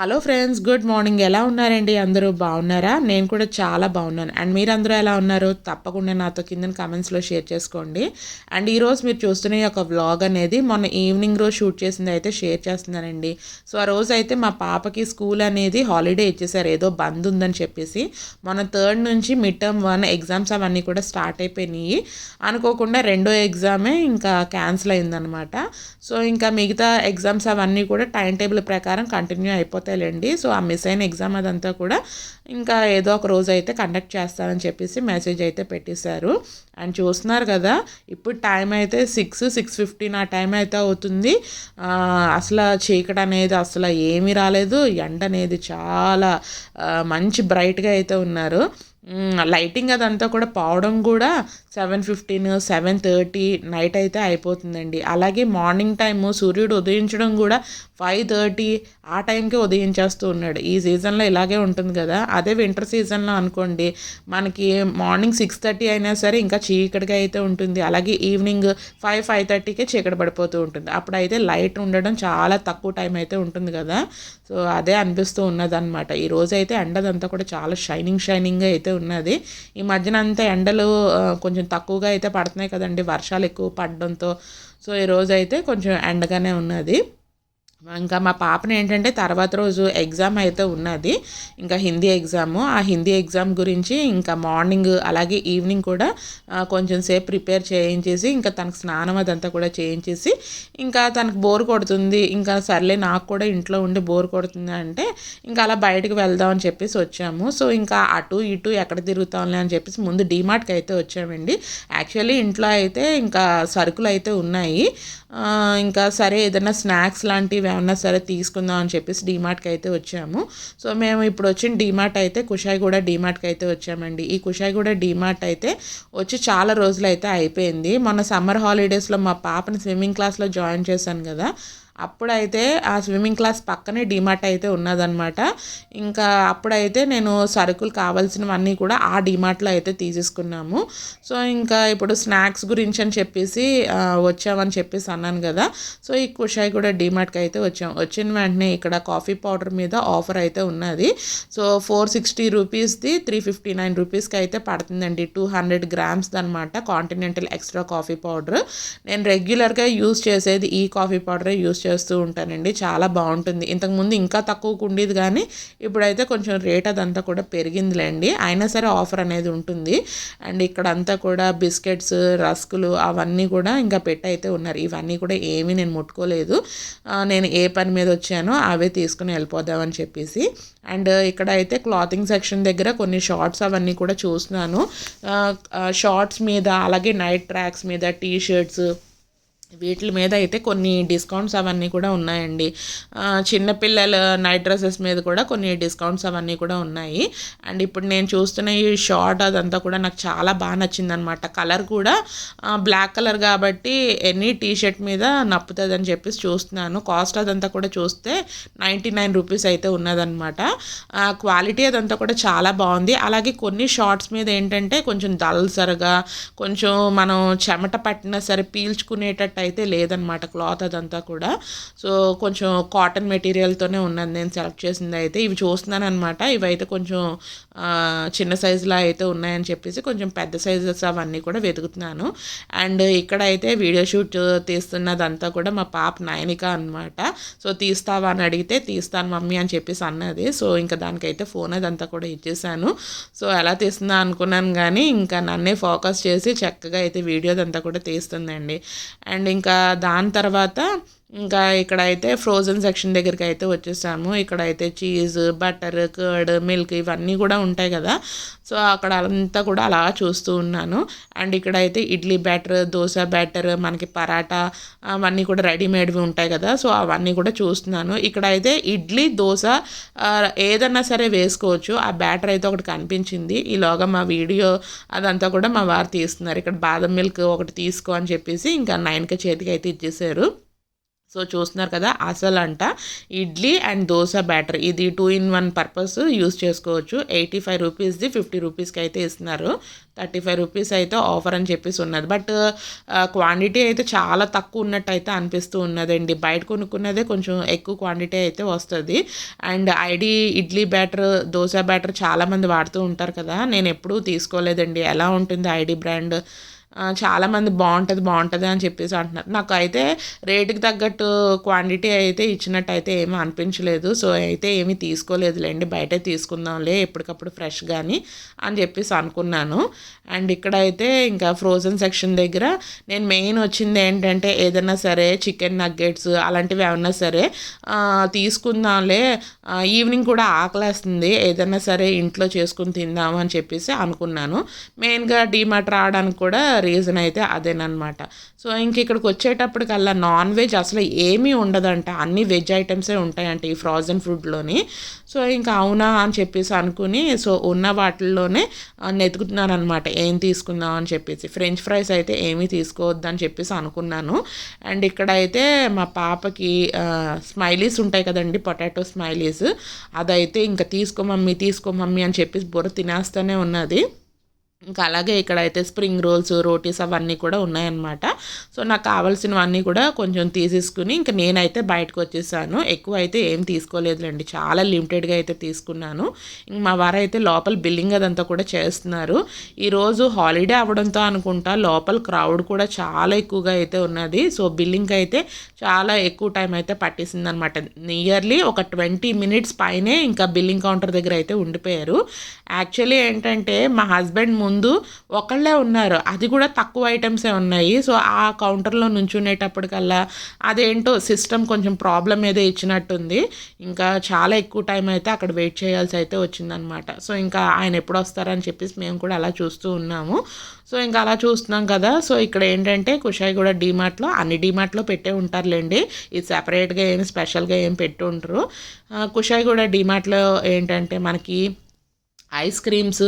Hello friends good morning. ఎలా ఉన్నారండి? అందరూ బాగున్నారా? నేను కూడా చాలా బాగున్నాను. అండ్ మీరందరూ ఎలా ఉన్నారు తప్పకుండా నాతో కింద కమెంట్స్లో షేర్ చేసుకోండి. అండ్ ఈరోజు మీరు చూస్తున్న ఒక వ్లాగ్ అనేది మొన్న ఈవినింగ్ రోజు షూట్ చేసింది అయితే షేర్ చేస్తున్నానండి. సో ఆ రోజు అయితే మా పాపకి స్కూల్ అనేది హాలిడే ఇచ్చేసారు. ఏదో బంద్ ఉందని చెప్పేసి. మొన్న థర్డ్ నుంచి మిడ్ టర్మ్ వన్ ఎగ్జామ్స్ అవన్నీ కూడా స్టార్ట్ అయిపోయినాయి. అనుకోకుండా రెండో ఎగ్జామే ఇంకా క్యాన్సిల్ అయిందనమాట సో ఇంకా మిగతా ఎగ్జామ్స్ అవన్నీ కూడా టైం టేబుల్ ప్రకారం కంటిన్యూ అయిపోతాయి. అయిపోతాయిలేండి. సో ఆ మిస్ అయిన ఎగ్జామ్ అదంతా కూడా ఇంకా ఏదో ఒక రోజు అయితే కండక్ట్ చేస్తారని చెప్పేసి మెసేజ్ అయితే పెట్టేశారు. అండ్ చూస్తున్నారు కదా ఇప్పుడు టైం అయితే సిక్స్ సిక్స్ ఫిఫ్టీన్ ఆ టైం అయితే అవుతుంది. అసలు చీకటి అనేది అసలు ఏమీ రాలేదు. ఎండ అనేది చాలా మంచి బ్రైట్గా అయితే ఉన్నారు. లైటింగ్ అదంతా కూడా పోవడం కూడా seven fifteen seven thirty night అయితే అయిపోతుందండి. అలాగే మార్నింగ్ టైము సూర్యుడు ఉదయించడం కూడా ఫైవ్ థర్టీ ఆ టైంకి ఉదయించేస్తూ ఉన్నాడు. ఈ సీజన్లో ఇలాగే ఉంటుంది కదా. అదే వింటర్ సీజన్లో అనుకోండి మనకి మార్నింగ్ సిక్స్ థర్టీ అయినా సరే ఇంకా చీకటిగా అయితే ఉంటుంది. అలాగే ఈవినింగ్ ఫైవ్ ఫైవ్ థర్టీకే చీకటి పడిపోతూ ఉంటుంది. అప్పుడైతే లైట్ ఉండడం చాలా తక్కువ టైం అయితే ఉంటుంది కదా. సో అదే అనిపిస్తూ ఉన్నదన్నమాట. ఈ అయితే ఎండదంతా కూడా చాలా షైనింగ్ షైనింగ్గా అయితే ఉన్నది. ఈ మధ్యన అంతా ఎండలు కొంచెం తక్కువగా అయితే పడుతున్నాయి కదండి. వర్షాలు ఎక్కువ పడడంతో. సో ఈరోజు అయితే కొంచెం ఎండగానే ఉన్నది. ఇంకా మా పాపని ఏంటంటే తర్వాత రోజు ఎగ్జామ్ అయితే ఉన్నది. ఇంకా హిందీ ఎగ్జాము. ఆ హిందీ ఎగ్జామ్ గురించి ఇంకా మార్నింగ్ అలాగే ఈవినింగ్ కూడా కొంచెం సేపు ప్రిపేర్ చేయించేసి ఇంకా తనకు స్నానం అదంతా కూడా చేయించేసి ఇంకా తనకు బోర్ కొడుతుంది. ఇంకా సర్లే నాకు కూడా ఇంట్లో ఉండి బోర్ కొడుతుంది అంటే ఇంకా అలా బయటకు వెళ్దాం అని చెప్పేసి వచ్చాము. సో ఇంకా అటు ఇటు ఎక్కడ తిరుగుతాంలే అని చెప్పేసి ముందు డీమార్ట్కి అయితే వచ్చామండి. యాక్చువల్లీ ఇంట్లో అయితే ఇంకా సరుకులు అయితే ఉన్నాయి. ఇంకా సరే ఏదైనా స్నాక్స్ లాంటివి ఏమన్నా సరే తీసుకుందాం అని చెప్పేసి డీమార్ట్కి అయితే వచ్చాము. సో మేము ఇప్పుడు వచ్చిన డీమార్ట్ అయితే కుషాయిగూడ డీమార్ట్కి అయితే వచ్చామండి. ఈ కుషాయిగూడ డీమార్ట్ అయితే వచ్చి చాలా రోజులు అయితే అయిపోయింది. మొన్న సమ్మర్ హాలిడేస్లో మా పాపని స్విమ్మింగ్ క్లాస్లో జాయిన్ చేశాను కదా. అప్పుడైతే ఆ స్విమ్మింగ్ క్లాస్ పక్కనే డిమార్ట్ అయితే ఉన్నదనమాట ఇంకా అప్పుడైతే నేను సరుకులు కావాల్సినవన్నీ కూడా ఆ డిమార్ట్లో అయితే తీసేసుకున్నాము. సో ఇంకా ఇప్పుడు స్నాక్స్ గురించి అని చెప్పేసి వచ్చామని చెప్పేసి అన్నాను కదా. సో ఈ కుషాయి కూడా డిమార్ట్కి అయితే వచ్చాం. వచ్చిన వెంటనే ఇక్కడ కాఫీ పౌడర్ మీద ఆఫర్ అయితే ఉన్నది. సో ఫోర్ సిక్స్టీ రూపీస్ది త్రీ ఫిఫ్టీ నైన్ రూపీస్కి అయితే పడుతుందండి. టూ హండ్రెడ్ గ్రామ్స్ అనమాట కాంటినెంటల్ ఎక్స్ట్రా కాఫీ పౌడర్. నేను రెగ్యులర్గా యూస్ చేసేది ఈ కాఫీ పౌడరే యూస్ చేస్తూ ఉంటానండి. చాలా బాగుంటుంది. ఇంతకుముందు ఇంకా తక్కువకు ఉండేది కానీ ఇప్పుడైతే కొంచెం రేట్ అదంతా కూడా పెరిగిందిలేండి. అయినా సరే ఆఫర్ అనేది ఉంటుంది. అండ్ ఇక్కడ అంతా కూడా బిస్కెట్స్ రస్కులు అవన్నీ కూడా ఇంకా పెట్టయితే ఉన్నారు. ఇవన్నీ కూడా ఏమీ నేను ముట్టుకోలేదు. నేను ఏ పని మీద వచ్చానో అవే తీసుకుని వెళ్ళిపోదామని చెప్పేసి. అండ్ ఇక్కడ అయితే క్లాతింగ్ సెక్షన్ దగ్గర కొన్ని షార్ట్స్ అవన్నీ కూడా చూస్తున్నాను. షార్ట్స్ మీద అలాగే నైట్ ట్రాక్స్ మీద టీ షర్ట్స్ వీటి మీద అయితే కొన్ని డిస్కౌంట్స్ అవన్నీ కూడా ఉన్నాయండి. చిన్నపిల్లల నైట్ డ్రెస్సెస్ మీద కూడా కొన్ని డిస్కౌంట్స్ అవన్నీ కూడా ఉన్నాయి. అండ్ ఇప్పుడు నేను చూస్తున్న ఈ షార్ట్ అదంతా కూడా నాకు చాలా బాగా నచ్చింది అనమాట కలర్ కూడా బ్లాక్ కలర్ కాబట్టి ఎనీ టీ షర్ట్ మీద నప్పుతుంది అని చెప్పేసి చూస్తున్నాను. కాస్ట్ అదంతా కూడా చూస్తే నైంటీ నైన్ రూపీస్ అయితే ఉన్నదనమాట క్వాలిటీ అదంతా కూడా చాలా బాగుంది. అలాగే కొన్ని షార్ట్స్ మీద ఏంటంటే కొంచెం దల్సరగా కొంచెం మనం చెమట పట్టినా సరే పీల్చుకునేటట్టు అయితే లేదనమాట క్లాత్ అదంతా కూడా. సో కొంచెం కాటన్ మెటీరియల్తోనే ఉన్నది. నేను సెలెక్ట్ చేసింది అయితే ఇవి చూస్తున్నాను అనమాట ఇవైతే కొంచెం చిన్న సైజులో అయితే ఉన్నాయని చెప్పేసి కొంచెం పెద్ద సైజెస్ అవన్నీ కూడా వెతుకుతున్నాను. అండ్ ఇక్కడ అయితే వీడియో షూట్ తీస్తున్నదంతా కూడా మా పాప నయనిక అనమాట సో తీస్తావా అని అడిగితే తీస్తాను మమ్మీ అని చెప్పేసి అన్నది. సో ఇంకా దానికైతే ఫోన్ అదంతా కూడా ఇచ్చేసాను. సో ఎలా తీస్తుందా అనుకున్నాను కానీ ఇంకా నన్నే ఫోకస్ చేసి చక్కగా అయితే వీడియో అదంతా కూడా తీస్తుందండి. అండ్ ఇంకా దాని తర్వాత ఇంకా ఇక్కడైతే ఫ్రోజన్ సెక్షన్ దగ్గరికి అయితే వచ్చేసాము. ఇక్కడ అయితే చీజ్ బటర్ కర్డ్ మిల్క్ ఇవన్నీ కూడా ఉంటాయి కదా. సో అక్కడ అంతా కూడా అలా చూస్తూ ఉన్నాను. అండ్ ఇక్కడ అయితే ఇడ్లీ బ్యాటర్ దోశ బ్యాటర్ మనకి పరాటా అవన్నీ కూడా రెడీమేడ్వి ఉంటాయి కదా. సో అవన్నీ కూడా చూస్తున్నాను. ఇక్కడ అయితే ఇడ్లీ దోశ ఏదన్నా సరే వేసుకోవచ్చు. ఆ బ్యాటర్ అయితే ఒకటి కనిపించింది. ఈలోగా మా వీడియో అదంతా కూడా మా వారు తీస్తున్నారు. ఇక్కడ బాదం మిల్క్ ఒకటి తీసుకో అని చెప్పేసి ఇంకా నైన్కి చేతికి అయితే ఇచ్చేసారు. సో చూస్తున్నారు కదా అసలు అంట ఇడ్లీ అండ్ దోశ బ్యాటర్. ఇది two in one purpose use చేసుకోవచ్చు. ఎయిటీ ఫైవ్ రూపీస్ది ఫిఫ్టీ రూపీస్కి అయితే ఇస్తున్నారు. థర్టీ ఫైవ్ రూపీస్ అయితే ఆఫర్ అని చెప్పేసి ఉన్నది. బట్ క్వాంటిటీ uh, అయితే చాలా తక్కువ ఉన్నట్టు అయితే అనిపిస్తూ ఉన్నదండి. బయట కొనుక్కున్నదే కొంచెం ఎక్కువ క్వాంటిటీ అయితే వస్తుంది. అండ్ ఐడి ఇడ్లీ బ్యాటర్ దోశ బ్యాటర్ చాలామంది వాడుతూ ఉంటారు కదా. నేను ఎప్పుడూ తీసుకోలేదండి. ఎలా ఉంటుంది ఐడి బ్రాండ్? చాలామంది బాగుంటుంది బాగుంటుంది అని చెప్పేసి అంటున్నారు. నాకు అయితే రేటుకి తగ్గట్టు క్వాంటిటీ అయితే ఇచ్చినట్టు అయితే ఏమీ అనిపించలేదు. సో అయితే ఏమీ తీసుకోలేదులేండి బయటే తీసుకుందాంలే ఎప్పటికప్పుడు ఫ్రెష్ కానీ అని చెప్పేసి అనుకున్నాను. అండ్ ఇక్కడైతే ఇంకా ఫ్రోజన్ సెక్షన్ దగ్గర నేను మెయిన్ వచ్చింది ఏంటంటే ఏదైనా సరే చికెన్ నగ్గెట్స్ అలాంటివి ఏమన్నా సరే తీసుకుందాంలే ఈవినింగ్ కూడా ఆకలేస్తుంది ఏదైనా సరే ఇంట్లో చేసుకుని తిందాము అని చెప్పేసి అనుకున్నాను. మెయిన్గా డీమార్ట్ రావడానికి కూడా రీజన్ అయితే అదేనమాట సో ఇంక ఇక్కడికి వచ్చేటప్పటికల్లా నాన్ వెజ్ అసలు ఏమీ ఉండదంట. అన్ని వెజ్ ఐటమ్సే ఉంటాయంట ఈ ఫ్రోజన్ ఫుడ్లోని సో ఇంకా అవునా అని చెప్పేసి అనుకుని సో ఉన్న వాటిల్లోనే వెతుకుతున్నానమాట ఏం తీసుకుందాం అని చెప్పేసి. ఫ్రెంచ్ ఫ్రైస్ అయితే ఏమీ తీసుకోవద్దని చెప్పేసి అనుకున్నాను. అండ్ ఇక్కడైతే మా పాపకి స్మైలీస్ ఉంటాయి కదండి పొటాటో స్మైలీస్ అదైతే ఇంకా తీసుకో మమ్మీ తీసుకో మమ్మీ అని చెప్పేసి బుర్ర తినేస్తూనే ఉన్నది. ఇంకా అలాగే ఇక్కడైతే స్ప్రింగ్ రోల్స్ రోటీస్ అవన్నీ కూడా ఉన్నాయన్నమాట. సో నాకు కావాల్సినవన్నీ కూడా కొంచెం తీసేసుకుని ఇంకా నేనైతే బయటకు వచ్చేసాను ఎక్కువ అయితే ఏం తీసుకోలేదులేండి. చాలా లిమిటెడ్గా అయితే తీసుకున్నాను. ఇంక మా అయితే లోపల బిల్లింగ్ అదంతా కూడా చేస్తున్నారు. ఈరోజు హాలిడే అవ్వడంతో అనుకుంటా లోపల క్రౌడ్ కూడా చాలా ఎక్కువగా అయితే ఉన్నది. సో బిల్లింగ్ అయితే చాలా ఎక్కువ టైం అయితే పట్టేసింది అనమాట నియర్లీ ఒక ట్వంటీ మినిట్స్ పైనే ఇంకా బిల్లింగ్ కౌంటర్ దగ్గర అయితే ఉండిపోయారు. యాక్చువల్లీ ఏంటంటే మా హస్బెండ్ ముందు ఒకళ్ళే ఉన్నారు. అది కూడా తక్కువ ఐటమ్సే ఉన్నాయి. సో ఆ కౌంటర్లో నుంచునేటప్పటికల్లా అదేంటో సిస్టమ్ కొంచెం ప్రాబ్లం ఏదో ఇచ్చినట్టుంది. ఇంకా చాలా ఎక్కువ టైం అయితే అక్కడ వెయిట్ చేయాల్సి అయితే వచ్చిందనమాట. సో ఇంకా ఆయన ఎప్పుడు వస్తారని చెప్పేసి మేము కూడా అలా చూస్తూ ఉన్నాము. సో ఇంకా అలా చూస్తున్నాం కదా. సో ఇక్కడ ఏంటంటే కుషాయి కూడా డీమార్ట్లో అన్ని డీమార్ట్లో పెట్టే ఉంటారులేండి. ఇది సెపరేట్గా ఏం స్పెషల్గా ఏం పెట్టి ఉంటారు కుషాయి కూడా డీమార్ట్లో ఏంటంటే మనకి ఐస్ క్రీమ్స్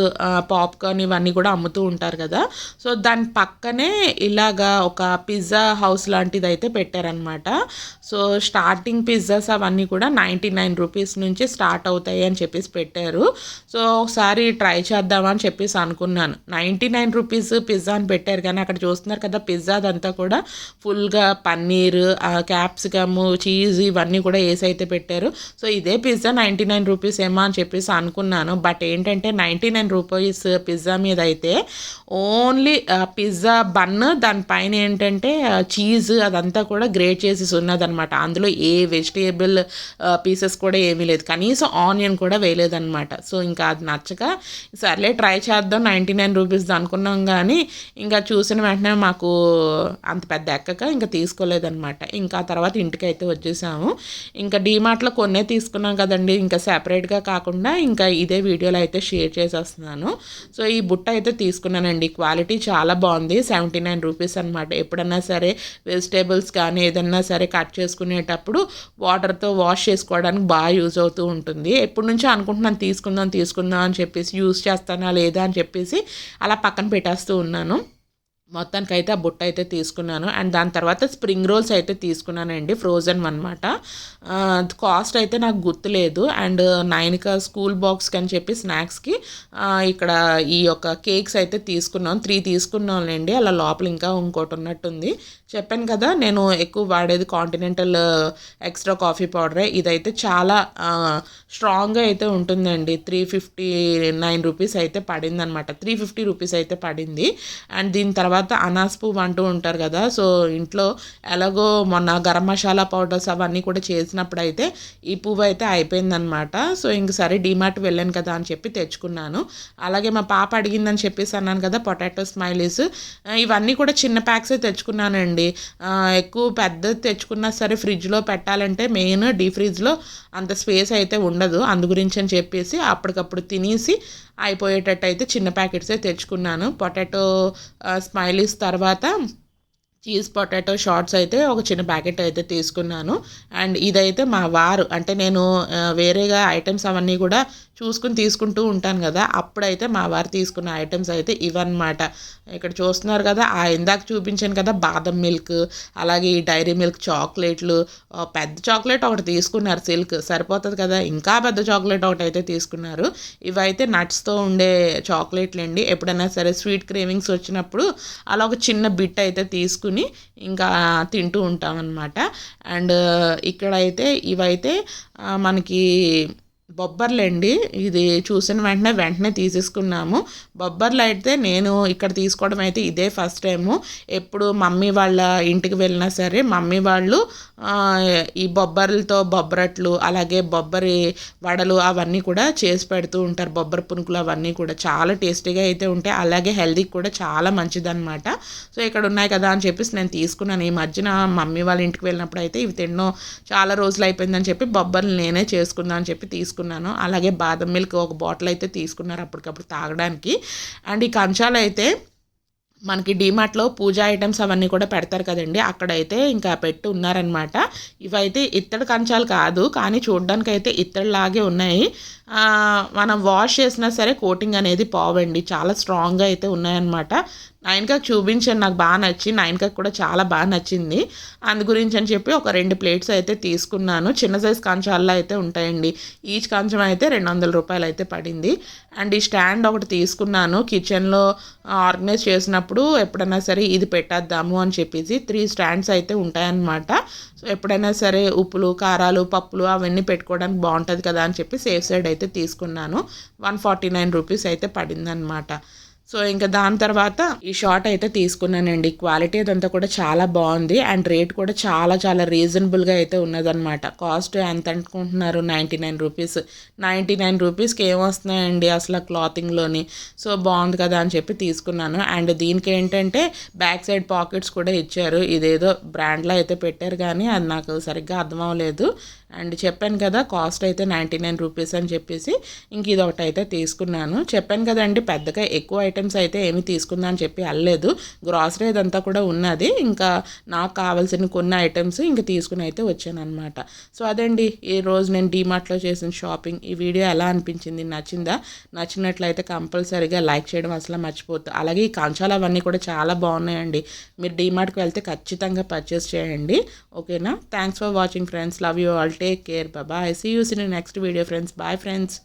పాప్కార్న్ ఇవన్నీ కూడా అమ్ముతూ ఉంటారు కదా. సో దాని పక్కనే ఇలాగా ఒక పిజ్జా హౌస్ లాంటిది అయితే పెట్టారనమాట సో స్టార్టింగ్ పిజ్జాస్ అవన్నీ కూడా నైంటీ నైన్ రూపీస్ నుంచి స్టార్ట్ అవుతాయి అని చెప్పేసి పెట్టారు. సో ఒకసారి ట్రై చేద్దామని చెప్పేసి అనుకున్నాను. నైంటీ నైన్ రూపీస్ పిజ్జా అని పెట్టారు కానీ అక్కడ చూస్తున్నారు కదా పిజ్జా అదంతా కూడా ఫుల్గా పన్నీర్ క్యాప్సికమ్ చీజ్ ఇవన్నీ కూడా వేసి అయితే పెట్టారు. సో ఇదే పిజ్జా నైంటీ నైన్ రూపీస్ ఏమో అని చెప్పేసి అనుకున్నాను. బట్ ఏంటంటే ఏంటంటే నైంటీ నైన్ రూపీస్ పిజ్జా మీద అయితే ఓన్లీ పిజ్జా బన్ దానిపైన ఏంటంటే చీజ్ అదంతా కూడా గ్రేట్ చేసేసి ఉన్నదనమాట అందులో ఏ వెజిటేబుల్ పీసెస్ కూడా ఏమీ లేదు. కనీసం ఆనియన్ కూడా వేయలేదనమాట సో ఇంకా అది నచ్చక సర్లే ట్రై చేద్దాం నైంటీ నైన్ రూపీస్ అనుకున్నాం కానీ ఇంకా చూసిన వెంటనే మాకు అంత పెద్ద ఎక్కక ఇంకా తీసుకోలేదనమాట ఇంకా తర్వాత ఇంటికి అయితే వచ్చేసాము. ఇంకా డీమార్ట్లో కొన్నే తీసుకున్నాం కదండి. ఇంకా సెపరేట్గా కాకుండా ఇంకా ఇదే వీడియోలో అయితే షేర్ చేసేస్తున్నాను. సో ఈ బుట్ట అయితే తీసుకున్నానండి. క్వాలిటీ చాలా బాగుంది. సెవెంటీ నైన్ రూపీస్ అనమాట ఎప్పుడన్నా సరే వెజిటేబుల్స్ కానీ ఏదన్నా సరే కట్ చేసుకునేటప్పుడు వాటర్తో వాష్ చేసుకోవడానికి బాగా యూజ్ అవుతూ ఉంటుంది. ఎప్పటి నుంచో అనుకుంటున్నాను తీసుకుందాం తీసుకుందాం అని చెప్పేసి యూజ్ చేస్తానా లేదా అని చెప్పేసి అలా పక్కన పెట్టేస్తూ ఉన్నాను. మొత్తానికి అయితే ఆ బుట్ట అయితే తీసుకున్నాను. అండ్ దాని తర్వాత స్ప్రింగ్ రోల్స్ అయితే తీసుకున్నానండి ఫ్రోజన్ అనమాట కాస్ట్ అయితే నాకు గుర్తులేదు. అండ్ నైన్కా స్కూల్ బాక్స్కి అని చెప్పి స్నాక్స్కి ఇక్కడ ఈ యొక్క కేక్స్ అయితే తీసుకున్నాం. త్రీ తీసుకున్నాంలేండి అలా లోపల ఇంకా ఇంకోటి ఉన్నట్టుంది. చెప్పాను కదా నేను ఎక్కువ వాడేది కాంటినెంటల్ ఎక్స్ట్రా కాఫీ పౌడరే ఇదైతే చాలా స్ట్రాంగ్గా అయితే ఉంటుందండి. త్రీ ఫిఫ్టీ నైన్ రూపీస్ అయితే పడింది అనమాట త్రీ ఫిఫ్టీ రూపీస్ అయితే పడింది. అండ్ దీని తర్వాత అనాస్ పువ్వు అంటూ ఉంటారు కదా సో ఇంట్లో ఎలాగో మొన్న గరం మసాలా పౌడర్స్ అవన్నీ కూడా చేసినప్పుడు అయితే ఈ పువ్వు అయితే అయిపోయిందనమాట సో ఇంక సరే డిమార్ట్ వెళ్ళాను కదా అని చెప్పి తెచ్చుకున్నాను. అలాగే మా పాప అడిగిందని చెప్పేసి అన్నాను కదా పొటాటో స్మైలీస్. ఇవన్నీ కూడా చిన్న ప్యాక్సే తెచ్చుకున్నానండి. ఎక్కువ పెద్దది తెచ్చుకున్నా సరే ఫ్రిడ్జ్లో పెట్టాలంటే మెయిన్ డీ ఫ్రిడ్జ్లో అంత స్పేస్ అయితే ఉండదు. అందు గురించి అని చెప్పేసి అప్పటికప్పుడు తినేసి అయిపోయేటట్టు అయితే చిన్న ప్యాకెట్సే తెచ్చుకున్నాను. పొటాటో స్మైలీస్ తర్వాత చీజ్ పొటాటో షార్ట్స్ అయితే ఒక చిన్న ప్యాకెట్ అయితే తీసుకున్నాను. అండ్ ఇదైతే మా వారు అంటే నేను వేరేగా ఐటమ్స్ అవన్నీ కూడా చూసుకుని తీసుకుంటూ ఉంటాను కదా అప్పుడైతే మా వారు తీసుకున్న ఐటమ్స్ అయితే ఇవన్నమాట. ఇక్కడ చూస్తున్నారు కదా ఆ ఇందాక చూపించాను కదా బాదం మిల్క్ అలాగే ఈ డైరీ మిల్క్ చాక్లెట్లు పెద్ద చాక్లెట్ ఒకటి తీసుకున్నారు సిల్క్. సరిపోతుంది కదా ఇంకా పెద్ద చాక్లెట్ ఒకటి అయితే తీసుకున్నారు. ఇవైతే నట్స్తో ఉండే చాక్లెట్లు అండి ఎప్పుడైనా సరే స్వీట్ క్రేవింగ్స్ వచ్చినప్పుడు అలా ఒక చిన్న బిట్ అయితే తీసుకుని ఇంకా తింటూ ఉంటాం అండ్ ఇక్కడైతే ఇవైతే మనకి బొబ్బర్లండి. ఇది చూసిన వెంటనే వెంటనే తీసేసుకున్నాము. బొబ్బర్లు అయితే నేను ఇక్కడ తీసుకోవడం అయితే ఇదే ఫస్ట్ టైము. ఎప్పుడు మమ్మీ వాళ్ళ ఇంటికి వెళ్ళినా సరే మమ్మీ వాళ్ళు ఈ బొబ్బర్లతో బొబ్బరట్లు అలాగే బొబ్బరి వడలు అవన్నీ కూడా చేసి పెడుతూ ఉంటారు. బొబ్బరి పునుకులు అవన్నీ కూడా చాలా టేస్టీగా అయితే ఉంటాయి. అలాగే హెల్తీకి కూడా చాలా మంచిదన్నమాట. సో ఇక్కడ ఉన్నాయి కదా అని చెప్పేసి నేను తీసుకున్నాను. ఈ మధ్యన మమ్మీ వాళ్ళ ఇంటికి వెళ్ళినప్పుడు అయితే ఇవి తినడం చాలా రోజులు అయిపోయిందని చెప్పి బొబ్బర్లు నేనే చేసుకుందాం అని చెప్పి తీసుకున్నాను. తీసుకున్నాను. అలాగే బాదం మిల్క్ ఒక బాటిల్ అయితే తీసుకున్నారు అప్పటికప్పుడు తాగడానికి. అండ్ ఈ కంచాలు అయితే మనకి డీమార్ట్లో పూజా ఐటమ్స్ అవన్నీ కూడా పెడతారు కదండి. అక్కడైతే ఇంకా పెట్టి ఉన్నారనమాట ఇవైతే ఇత్తడి కంచాలు కాదు కానీ చూడడానికి అయితే ఇత్తడిలాగే ఉన్నాయి. మనం వాష్ చేసినా సరే కోటింగ్ అనేది పోవండి. చాలా స్ట్రాంగ్గా అయితే ఉన్నాయన్నమాట. నైన్కాకి చూపించాను నాకు బాగా నచ్చి నైన్కాకి కూడా చాలా బాగా నచ్చింది. అందు గురించి అని చెప్పి ఒక రెండు ప్లేట్స్ అయితే తీసుకున్నాను. చిన్న సైజ్ కంచాల్లో అయితే ఉంటాయండి. ఈచ్ కంచం అయితే రెండు వందల రూపాయలు అయితే పడింది. అండ్ ఈ స్టాండ్ ఒకటి తీసుకున్నాను. కిచెన్లో ఆర్గనైజ్ చేసినప్పుడు ఎప్పుడైనా సరే ఇది పెట్టేద్దాము అని చెప్పేసి త్రీ స్టాండ్స్ అయితే ఉంటాయన్నమాట. సో ఎప్పుడైనా సరే ఉప్పులు కారాలు పప్పులు అవన్నీ పెట్టుకోవడానికి బాగుంటుంది కదా అని చెప్పి సేఫ్ సైడ్ అయితే తీసుకున్నాను. వన్ ఫార్టీ నైన్ రూపీస్ అయితే పడిందనమాట సో ఇంకా దాని తర్వాత ఈ షార్ట్ అయితే తీసుకున్నానండి. క్వాలిటీ అదంతా కూడా చాలా బాగుంది. అండ్ రేట్ కూడా చాలా చాలా రీజనబుల్గా అయితే ఉన్నదనమాట కాస్ట్ ఎంత అనుకుంటున్నారు? Ninety nine rupees. Ninety nine రూపీస్కి ఏమొస్తున్నాయండి అసలు ఆ క్లాతింగ్లోని సో బాగుంది కదా అని చెప్పి తీసుకున్నాను. అండ్ దీనికి ఏంటంటే బ్యాక్ సైడ్ పాకెట్స్ కూడా ఇచ్చారు. ఇదేదో బ్రాండ్లో అయితే పెట్టారు కానీ అది నాకు సరిగ్గా అర్థం అవ్వలేదు. అండ్ చెప్పాను కదా కాస్ట్ అయితే నైంటీ నైన్ రూపీస్ అని చెప్పేసి ఇంక ఇది ఒకటి అయితే తీసుకున్నాను. చెప్పాను కదండి పెద్దగా ఎక్కువ ఐటమ్స్ అయితే ఏమి తీసుకుందా అని చెప్పి అల్లలేదు గ్రాసరీ అదంతా కూడా ఉన్నది. ఇంకా నాకు కావాల్సిన కొన్ని ఐటమ్స్ ఇంకా తీసుకుని అయితే వచ్చాను అనమాట సో అదండి ఈ రోజు నేను డీమార్ట్లో చేసిన షాపింగ్ ఈ వీడియో ఎలా అనిపించింది? నచ్చిందా? నచ్చినట్లయితే కంపల్సరీగా లైక్ చేయడం అసలు మర్చిపోద్దు అలాగే ఈ కంచాలు అవన్నీ కూడా చాలా బాగున్నాయండి. మీరు డీమార్ట్కి వెళ్తే ఖచ్చితంగా పర్చేస్ చేయండి. ఓకేనా? Thanks for watching friends love you all Take care. Bye bye. See you in the next video, friends. Bye, friends.